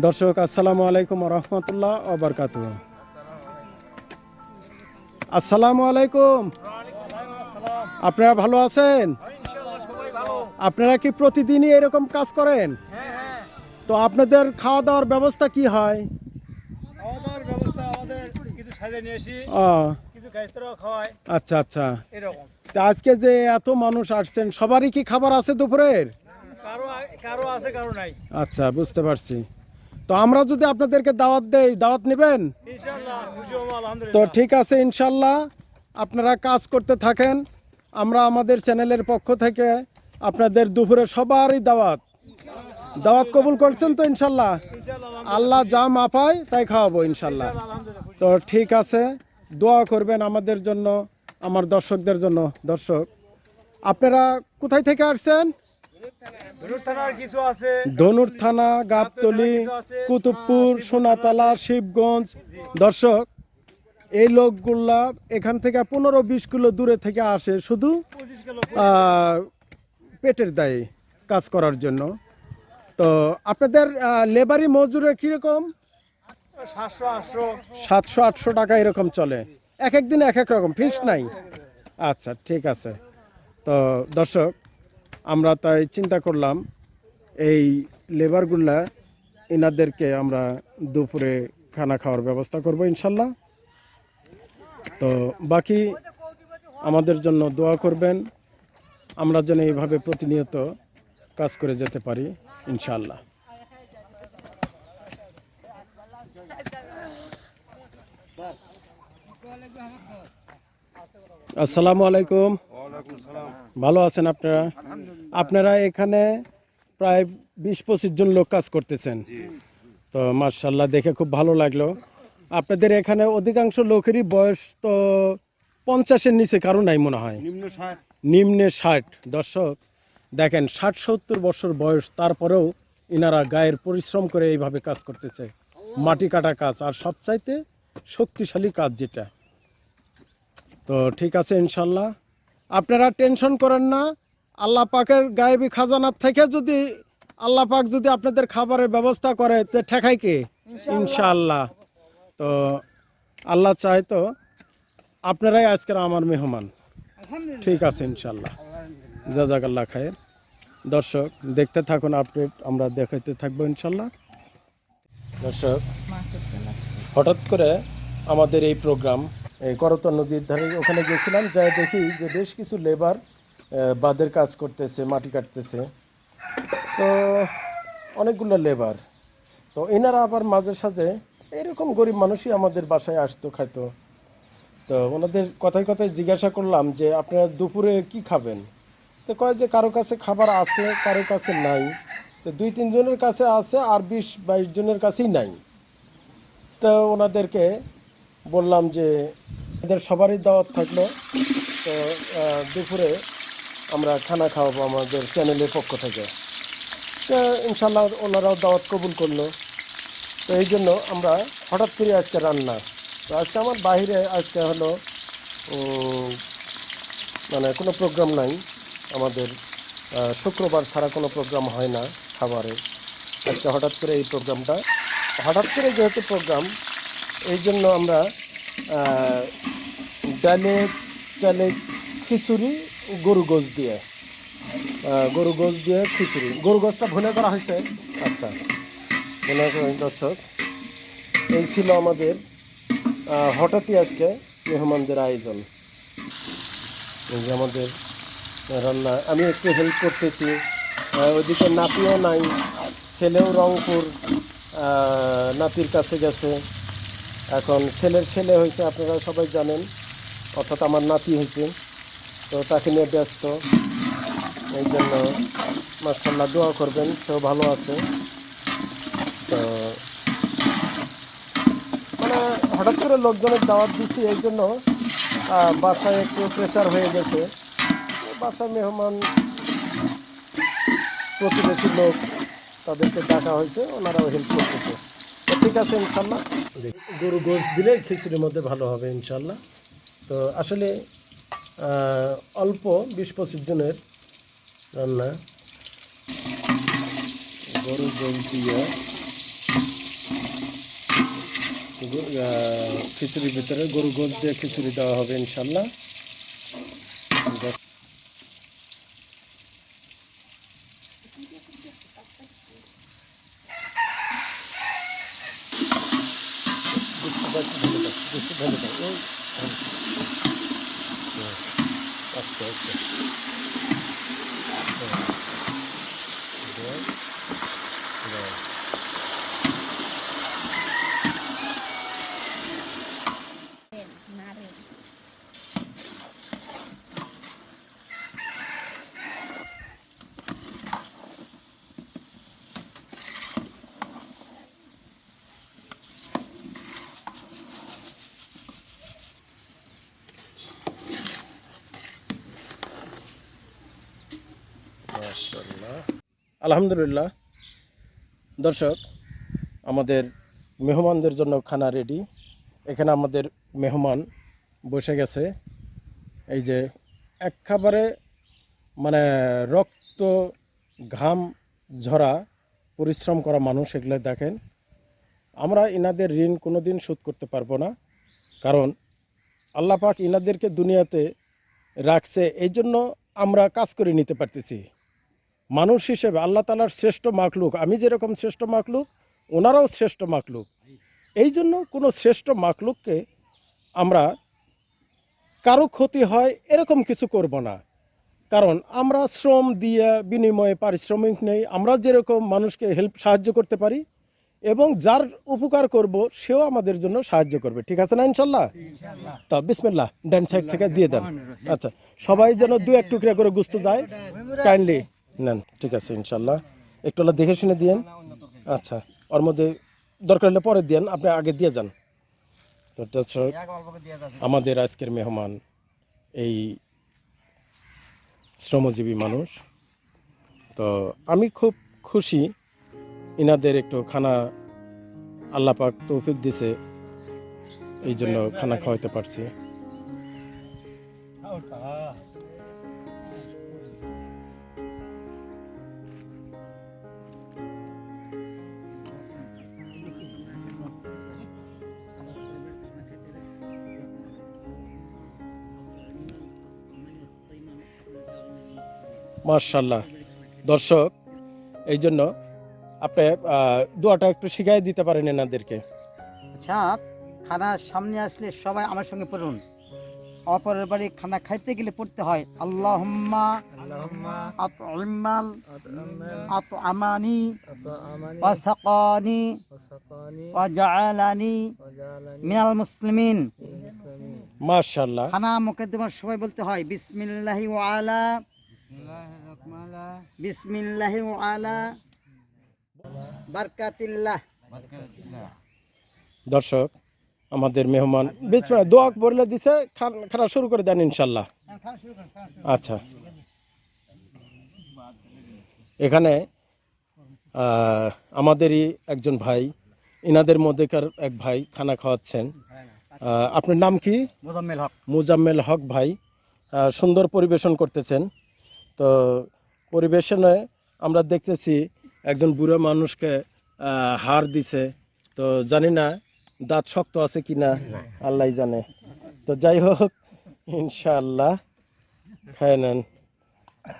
দর্শক আসসালামু আলাইকুম রহমতুল্লাহ অবরকাত আসসালামু আলাইকুম। আপনারা ভালো আছেন? আপনারা কি প্রতিদিনই এরকম কাজ করেন? তো আপনাদের খাওয়া দাওয়ার ব্যবস্থা কি হয়? আচ্ছা আচ্ছা। আজকে যে এত মানুষ আসছেন সবারই কি খাবার আছে দুপুরের? কারও আছে কারও নাই। আচ্ছা বুঝতে পারছি। তো আমরা যদি আপনাদেরকে দাওয়াত দেই দাওয়াত নেবেন? তো ঠিক আছে ইনশাল্লাহ আপনারা কাজ করতে থাকেন। আমরা আমাদের চ্যানেলের পক্ষ থেকে আপনাদের দুপুরে সবারই দাওয়াত। দাওয়াত কবুল করছেন তো ইনশাল্লাহ আল্লাহ যা মাপায় তাই খাওয়াবো ইনশাল্লাহ তো ঠিক আছে দোয়া করবেন আমাদের জন্য আমার দর্শকদের জন্য। দর্শক আপনারা কোথায় থেকে আসছেন? ধনুর থানা গাবতলি কুতুবপুর সোনাতলা শিবগঞ্জ। দর্শক এই লোকগুলা এখান থেকে পনেরো বিশ কিলো দূরে থেকে আসে শুধু পেটের দায়ে কাজ করার জন্য। তো আপনাদের লেবারি মজুরে কীরকম? সাতশো আটশো। সাতশো আটশো টাকা এরকম চলে। এক এক দিন এক এক রকম ফিক্সড নাই? আচ্ছা ঠিক আছে। তো দর্শক আমরা তাই চিন্তা করলাম, এই লেবারগুলা এনাদেরকে আমরা দুপুরে খানা খাওয়ার ব্যবস্থা করব ইনশাল্লাহ। তো বাকি আমাদের জন্য দোয়া করবেন, আমরা যেন এইভাবে প্রতিনিয়ত কাজ করে যেতে পারি ইনশাল্লাহ। আসসালামু আলাইকুম। ভালো আছেন আপনারা? আপনারা এখানে প্রায় বিশ পঁচিশ জন লোক কাজ করতেছেন। তো মার্শাল্লাহ দেখে খুব ভালো লাগল। আপনাদের এখানে অধিকাংশ লোকেরই বয়স তো পঞ্চাশের নিচে কারও নাই মনে হয়। নিম্নে ষাট। দর্শক দেখেন ষাট সত্তর বছর বয়স তারপরেও ইনারা গায়ের পরিশ্রম করে এইভাবে কাজ করতেছে। মাটি কাটা কাজ আর সবচাইতে শক্তিশালী কাজ যেটা। তো ঠিক আছে ইনশাল্লাহ আপনারা টেনশন করেন না। আল্লাহ পাকের গায়েবী খাজানার থেকে যদি আল্লাহ পাক যদি আপনাদের খাবারের ব্যবস্থা করে তো ঠেকাই কে? ইনশাআল্লাহ। তো আল্লাহ চায় তো আপনারাই আজকের আমার মেহমান। ঠিক আছে ইনশাল্লাহ জাজাকাল্লাহ খায়ের। দর্শক দেখতে থাকুন আপডেট আমরা দেখাইতে থাকব ইনশাল্লাহ দর্শক হঠাৎ করে আমাদের এই প্রোগ্রাম এই করতা নদীর ধারে ওখানে গেছিলাম, যাই দেখি যে বেশ কিছু লেবার বাদের কাজ করতেছে, মাটি কাটতেছে। তো অনেকগুলো লেবার তো এনারা আবার মাঝে সাঝে এরকম গরিব মানুষই আমাদের বাসায় আসতো, খাইতো। তো ওনাদের কথায় কথায় জিজ্ঞাসা করলাম যে, আপনারা দুপুরে কি খাবেন? তো কয় যে, কারও কাছে খাবার আছে, কারও কাছে নাই। তো দুই, তিনজনের কাছে আছে আর বিশ, বাইশ জনের কাছেই নাই। তো ওনাদেরকে বললাম যে এদের সবারই দাওয়াত থাকল। তো দুপুরে আমরা খানা খাওয়াবো আমাদের চ্যানেলের পক্ষ থেকে। তো ইনশাল্লাহ ওনারাও দাওয়াত কবুল করল। তো এই জন্য আমরা হঠাৎ করে আজকে রান্না। তো আজকে আমার বাইরে আজকে হলো মানে কোনো প্রোগ্রাম নাই। আমাদের শুক্রবার ছাড়া কোনো প্রোগ্রাম হয় না খাবারে। আজকে হঠাৎ করে এই প্রোগ্রামটা, হঠাৎ করে যেহেতু প্রোগ্রাম এই জন্য আমরা ডালে চালে খিচুড়ি, গরু গোস দিয়ে। গরু গোস দিয়ে খিচুড়ি। গরু গোসটা ভুনে করা হয়েছে। আচ্ছা ভুনে দর্শক। এই ছিল আমাদের হঠাৎই আজকে মেহমানদের আয়োজন। এই আমাদের রান্না, আমি একটু হেল্প করতেছি। ওইদিকে নাতিও নাই, ছেলেও রংপুর নাতির কাছে গেছে। এখন ছেলের ছেলে হয়েছে, আপনারা সবাই জানেন। অর্থাৎ আমার নাতি হয়েছে। তো তাকে নিয়ে ব্যস্ত। এই জন্য মার্শাল্লাহ দোয়া করবেন সেও ভালো আছে। তো মানে হঠাৎ করে লোকজনের দাওয়াত দিচ্ছি এই জন্য বাসায় একটু প্রেশার হয়ে গেছে। বাসায় মেহমান, প্রতিবেশী লোক তাদেরকে ডাকা হয়েছে, ওনারাও হেল্প করতেছে। ঠিক আছে, ইনশাল্লাহ। গরু গোস দিলে খিচুড়ির মধ্যে ভালো হবে, ইনশাল্লাহ। তো আসলে অল্প বিশ পঁচিশ জনের রান্না। গরু দিয়ে খিচুড়ির ভিতরে গরু গোস দিয়ে খিচুড়ি দেওয়া হবে, ইনশাল্লাহ। আচ্ছা আচ্ছা মাশাআল্লাহ। আলহামদুলিল্লাহ। দর্শক, আমাদের মেহমানদের জন্য খানা রেডি এখানে আমাদের মেহমান বসে গেছে। এই যে এক খাবারে মানে রক্ত ঘাম ঝরা পরিশ্রম করা মানুষ এগুলো দেখেন। আমরা ইনাদের ঋণ কোনো দিন শোধ করতে পারব না। কারণ আল্লাহ পাক ইনাদেরকে দুনিয়াতে রাখছে। এই জন্য আমরা কাজ করে নিতে পারতেছি। মানুষ হিসেবে আল্লাহ তালার শ্রেষ্ঠ মাকলুক আমি যেরকম শ্রেষ্ঠ মাকলুক ওনারাও শ্রেষ্ঠ মাকলুক এই জন্য কোনো শ্রেষ্ঠ মাকলুককে আমরা কারও ক্ষতি হয় এরকম কিছু করব না। কারণ আমরা শ্রম দিয়ে বিনিময়ে পারিশ্রমিক নেই আমরা যেরকম মানুষকে হেল্প সাহায্য করতে পারি এবং যার উপকার করব সেও আমাদের জন্য সাহায্য করবে। ঠিক আছে না ইনশাল্লাহ? তা বিসমিল্লাহ ডান সাইড থেকে দিয়ে দেন। আচ্ছা সবাই যেন দু এক টুকরা করে গুস্ত যায় কাইন্ডলি নেন, ঠিক আছে, ইনশাল্লাহ। একটু হলে দেখে শুনে দিয়েন। আচ্ছা ওর মধ্যে দরকার হলে পরে দিয়েন, আপনি আগে দিয়ে যান। তো আমাদের আজকের মেহমান, এই শ্রমজীবী মানুষ। তো আমি খুব খুশি, ইনাদের একটু খানা আল্লাপাক তৌফিক দিছে, এই জন্য খানা খাওয়াইতে পারছি। মার্শাল্লাহ দর্শক এই জন্য আপনি দোয়াটা একটু শিখাই দিতে পারেন এনাদেরকে। আচ্ছা খানার সামনে আসলে সবাই আমার সঙ্গে পড়ুন। অপরের বাড়ি খানা খাইতে গেলে পড়তে হয় আল্লাহুম্মা আত ইমাল আত আমানি মিনাল মুসলিমিন। মার্শাল্লাহ খানা মুকদ্দমার সবাই বলতে হয় বিসমিল্লাহি ওয়া আলা বিসমিল্লাহি ওয়া আলা বারকাতিল্লাহ। দর্শক আমাদের মেহমান বিসমিল্লাহ দোয়া বলে দিছে খান- খানা শুরু করে দেন ইনশাল্লাহ। আচ্ছা। এখানে আমাদেরই একজন ভাই ইনাদের মধ্যেকার এক ভাই খানা খাওয়াচ্ছেন। আপনার নাম কি? মোজাম্মেল হক। মুজাম্মেল হক ভাই সুন্দর পরিবেশন করতেছেন। তো পরিবেশনে আমরা দেখতেছি একজন বুড়ো মানুষকে হার দিছে। তো জানি না দাঁত শক্ত আছে কি না আল্লাহ জানে। তো যাই হোক ইনশাআল্লাহ খায় নেন।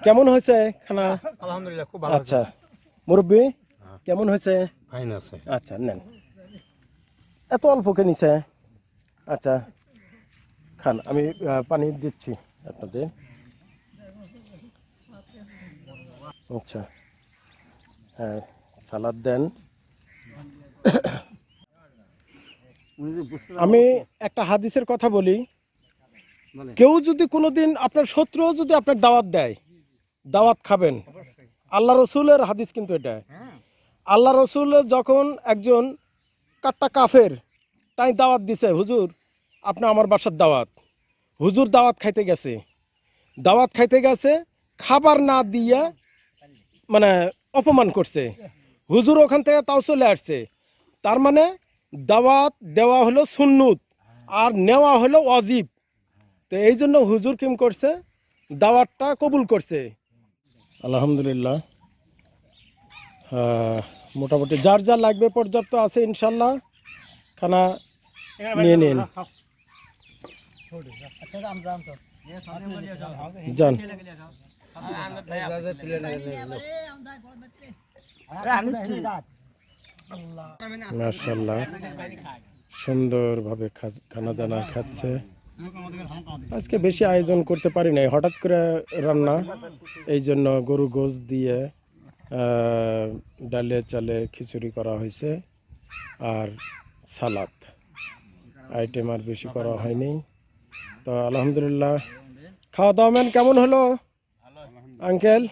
কেমন হয়েছে খানা? আলহামদুলিল্লাহ খুব ভালো আচ্ছা মুরব্বী কেমন হয়েছে? ফাইন আছে। আচ্ছা নেন। এত অল্পকে নিছে? আচ্ছা খান আমি পানি দিচ্ছি আপনাদের। আচ্ছা। হ্যাঁ সালাদ দেন। আমি একটা হাদিসের কথা বলি। কেউ যদি কোনোদিন আপনার শত্রুও যদি আপনার দাওয়াত দেয় দাওয়াত খাবেন আল্লাহ রসুলের হাদিস কিন্তু এটা আল্লাহ রসুল যখন একজন কাট্টা কাফের তাই দাওয়াত দিছে হুজুর আপনি আমার বাসার দাওয়াত। হুজুর দাওয়াত খাইতে গেছে। দাওয়াত খাইতে গেছে খাবার না দিয়ে মানে অপমান করছে। হুজুর ওখান থেকে তাও চলে আসছে। তার মানে দাওয়াত দেওয়া হলো সুন্নুত, আর নেওয়া হলো অজিব তো এই জন্য হুজুর কিম করছে? দাওয়াতটা কবুল করছে। আলহামদুলিল্লাহ। মোটামুটি যার যা লাগবে পর্যাপ্ত আছে ইনশাল্লাহ। খানা নিয়ে নিন। যান। মার্শাল্লাহ সুন্দরভাবে খানা দানা খাচ্ছে। আজকে বেশি আয়োজন করতে পারি নাই। হঠাৎ করে রান্না, এই জন্য গরু গোস দিয়ে ডালে চালে খিচুড়ি করা হয়েছে আর সালাদ। আইটেম আর বেশি করা হয়নি। তো আলহামদুলিল্লাহ। খাওয়া দাওয়া ম্যান কেমন হলো? আঙ্কেল?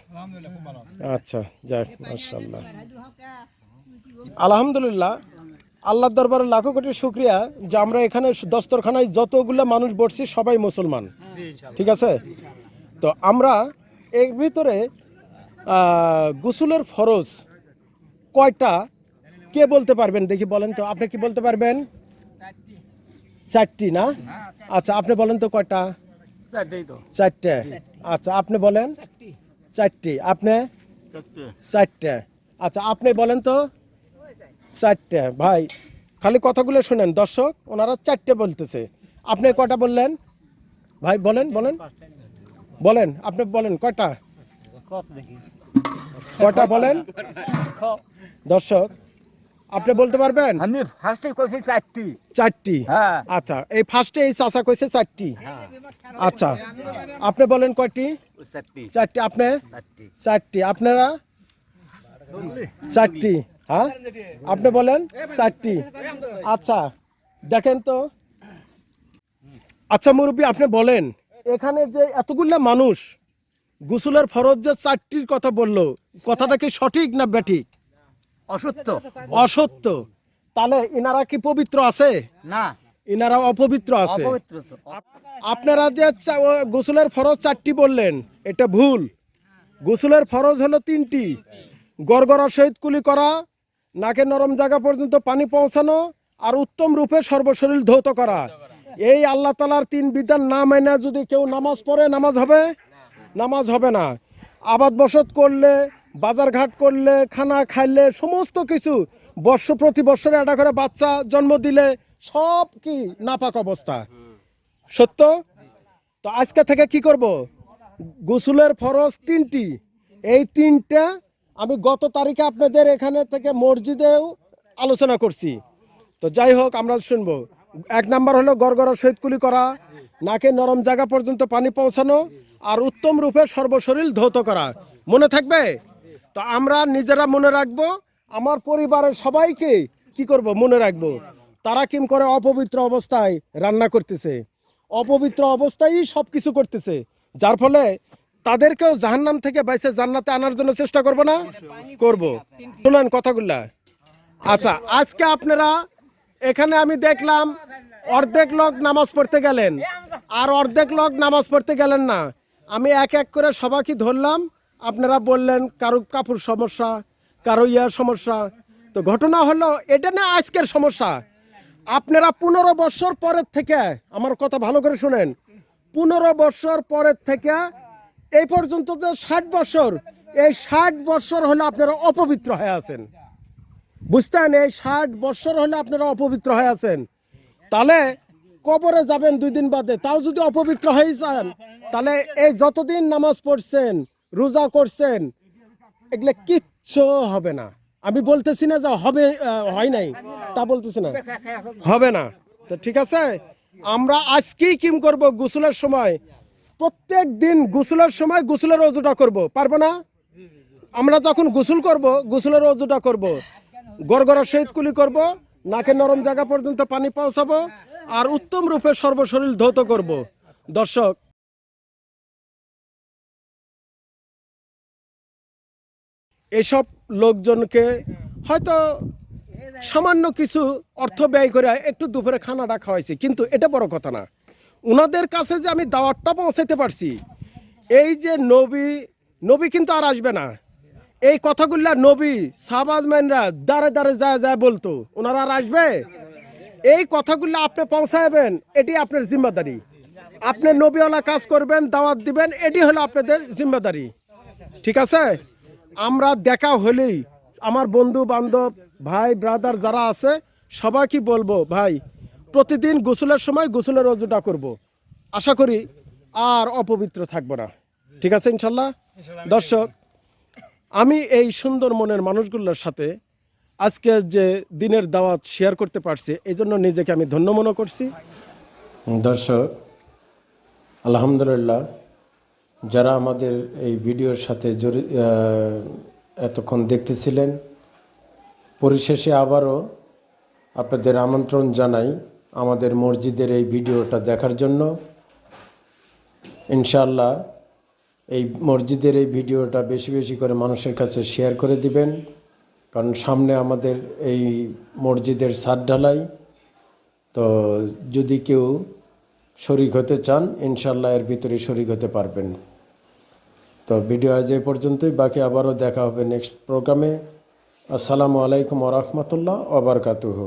আচ্ছা যাক মার্শাল্লাহ আলহামদুলিল্লাহ আল্লাহর দরবারে লাখো কোটি শুক্রিয়া যে আমরা এখানে দস্তরখানায় যতগুলো মানুষ বসছি সবাই মুসলমান। ঠিক আছে? তো আমরা এর ভিতরে গোসলের ফরজ কয়টা? কে বলতে পারবেন? দেখি বলেন তো আপনি কি বলতে পারবেন? চারটি। না? আচ্ছা আপনি বলেন তো কয়টা? চারটে। আচ্ছা আপনি বলেন? চারটি। আপনি? চারটে। আচ্ছা আপনি বলেন তো? চারটে। ভাই খালি কথাগুলো শোনেন। দর্শক ওনারা চারটে বলতেছে। আপনি কয়টা বললেন? ভাই বলেন বলেন। বলেন আপনি বলেন কয়টা কয়টা বলেন? দর্শক আপনি বলতে পারবেন? আমি ফার্স্টে করছি চারটি। চারটি? হ্যাঁ। আচ্ছা এই ফার্স্টে এই চাচা কইছে চারটি। আচ্ছা আপনি বলেন কয়টি? চারটি। চারটি আপনি? চারটি আপনারা? চারটি হ্যাঁ? আপনি বলেন চারটি। আচ্ছা দেখেন তো। আচ্ছা মুরব্বী আপনি বলেন এখানে যে এতগুলা মানুষ গুসুলের ফরজ যে চারটির কথা বলল কথাটা কি সঠিক না ব্যাঠিক? অসত্য। অসত্য। তাহলে ইনারা কি পবিত্র আছে? না। ইনারা অপবিত্র আছে। আপনারা যে গোসলের ফরজ চারটি বললেন এটা ভুল। গোসলের ফরজ হলো তিনটি। গড়গড়া সহিত কুলি করা নাকে নরম জায়গা পর্যন্ত পানি পৌঁছানো আর উত্তম রূপে সর্বশরীর ধৌত করা। এই আল্লাহ তালার তিন বিধান না মেনে যদি কেউ নামাজ পড়ে নামাজ হবে? নামাজ হবে না। আবাদ বসত করলে বাজার ঘাট করলে, খানা খাইলে, সমস্ত কিছু বর্ষ প্রতি বছরে একটা করে বাচ্চা জন্ম দিলে সব কি নাপাক অবস্থা। সত্য? তো আজকে থেকে কি করব? গোসলের ফরজ তিনটি। এই তিনটা আমি গত তারিখে আপনাদের এখানে থেকে মসজিদেও আলোচনা করছি। তো যাই হোক, আমরা শুনব। এক নাম্বার হলো গড়গড়া শৈতকুলি করা, নাকে নরম জায়গা পর্যন্ত পানি পৌঁছানো আর উত্তম রূপে সর্বশরীর ধৌত করা। মনে থাকবে? তো আমরা নিজেরা মনে রাখব, আমার পরিবারের সবাইকে কি করব মনে রাখব? তারা কিম করে অপবিত্র অবস্থায় রান্না করতেছে। অপবিত্র অবস্থায় সব কিছু করতেছে। যার ফলে তাদেরকেও জাহান্নাম থেকে বাইসে জান্নাতে আনার জন্য চেষ্টা করব না? করব। শুনেন কথাগুলা। আচ্ছা আজকে আপনারা এখানে আমি দেখলাম অর্ধেক লোক নামাজ পড়তে গেলেন। আর অর্ধেক লোক নামাজ পড়তে গেলেন না। আমি এক এক করে সবাইকে ধরলাম। আপনারা বললেন, কারও কাপড় সমস্যা, কারও ইয়ার সমস্যা। তো ঘটনা হলো, এটা না আজকের সমস্যা। আপনারা পনেরো বছর পরের থেকে, আমার কথা ভালো করে শুনেন, পনেরো বছর পরের থেকে এই পর্যন্ত যে ষাট বছর, এই ষাট বছর হলে আপনারা অপবিত্র হয়ে আছেন। বুঝতেন, এই ষাট বছর হলে আপনারা অপবিত্র হয়ে আছেন। তাহলে কবরে যাবেন দুই দিন বাদে, তাও যদি অপবিত্র হয়ে যান, তাহলে এই যতদিন নামাজ পড়ছেন রোজা করছেন, এগুলো কিচ্ছু হবে না। আমি বলতেছি না যে হবে হয় নাই, তা বলতেছি না। হবে না। তো ঠিক আছে? আমরা আজকেই কিম করব গোসলের সময়। প্রত্যেক দিন গোসলের সময় গোসলের অজুটা করব। পারব না? আমরা যখন গোসল করব, গোসলের অজুটা করব। গড়গড়া সহিত কুলি করব, নাকে নরম জায়গা পর্যন্ত পানি পৌঁছাবো, আর উত্তম রূপে সর্বশরীর ধৌত করব। দর্শক এসব লোকজনকে হয়তো সামান্য কিছু অর্থ ব্যয় করে একটু দুপুরে খানাটা খাওয়াইছি, কিন্তু এটা বড় কথা না। ওনাদের কাছে যে আমি দাওয়াতটা পৌঁছাতে পারছি, এই যে নবী নবী কিন্তু আর আসবে না। এই কথাগুলা নবী, সাহবাজ মাইনরা দাঁড়ে দাঁড়ে যায় যায় বলতো ওনারা আর আসবে? এই কথাগুলো আপনি পৌঁছাবেন এটি আপনার জিম্মাদারি। আপনি নবীওয়ালা কাজ করবেন, দাওয়াত দিবেন, এটি হলো আপনাদের জিম্মাদারি। ঠিক আছে? আমরা দেখা হলেই আমার বন্ধু বান্ধব ভাই ব্রাদার যারা আছে সবাইকে বলব ভাই প্রতিদিন গোসলের সময় গোসলের অজুটা করব। আশা করি আর অপবিত্র থাকব না। ঠিক আছে ইনশাল্লাহ? দর্শক আমি এই সুন্দর মনের মানুষগুলোর সাথে আজকে যে দিনের দাওয়াত শেয়ার করতে পারছি এই জন্য নিজেকে আমি ধন্য মনে করছি। দর্শক আলহামদুলিল্লাহ যারা আমাদের এই ভিডিওর সাথে জড়ি এতক্ষণ দেখতেছিলেন, পরিশেষে আবারও আপনাদের আমন্ত্রণ জানাই আমাদের মসজিদের এই ভিডিওটা দেখার জন্য। ইনশাল্লাহ এই মসজিদের এই ভিডিওটা বেশি বেশি করে মানুষের কাছে শেয়ার করে দিবেন, কারণ সামনে আমাদের এই মসজিদের সাদ ঢালাই। তো যদি কেউ শরিক হতে চান ইনশাল্লাহ এর ভিতরে শরিক হতে পারবেন। তো ভিডিও আজ এই পর্যন্তই। বাকি আবারও দেখা হবে নেক্সট প্রোগ্রামে। আসসালামু আলাইকুম ওরহমতুল্লাহ ওবরকাতুহু